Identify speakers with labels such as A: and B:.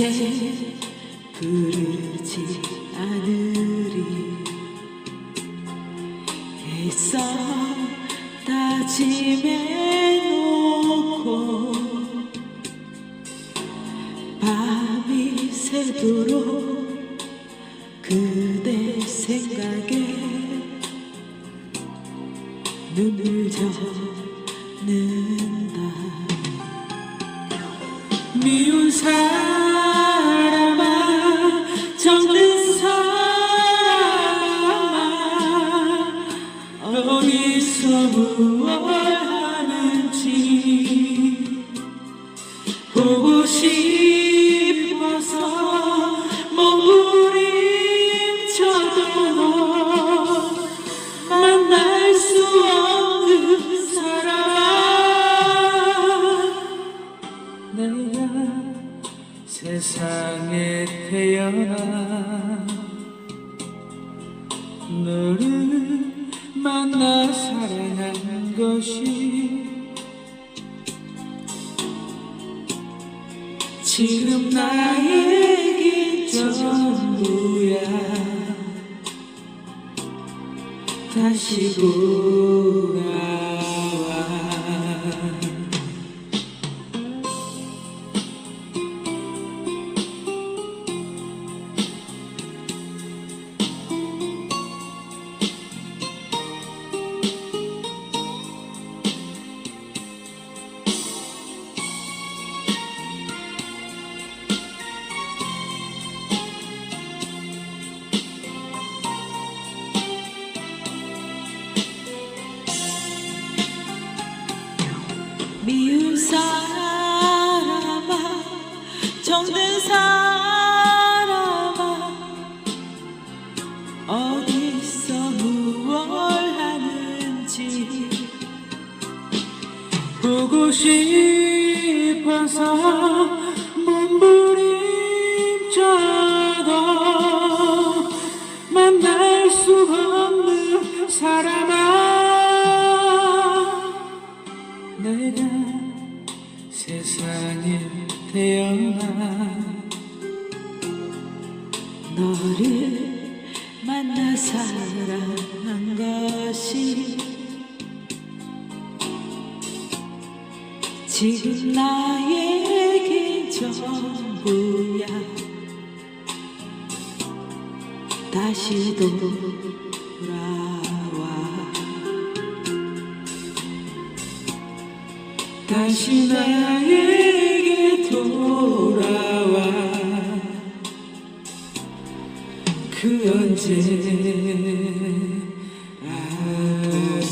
A: 이제 부르지 않으리. 애써 다짐해 놓고 밤이 새도록 그대 생각에 눈을 젓는다. 미운 사람 하는지 보고 싶어서 몸부림쳐도 만날 수 없는 사람아 내가 세상에 태어나 너를 만나 사랑한 것이 지금 나에게 전부야. 다시 돌아 미운 사람아 정든 사람아 어디서 무얼 하는지 보고 싶어서 몸부림쳐도 만날 수 없는 사람 내가 세상에 태어나 너를 만나 사랑한 것이 지금 나에게 전부야. 다시 돌아 다시 나에게 돌아와. 그 언제 아도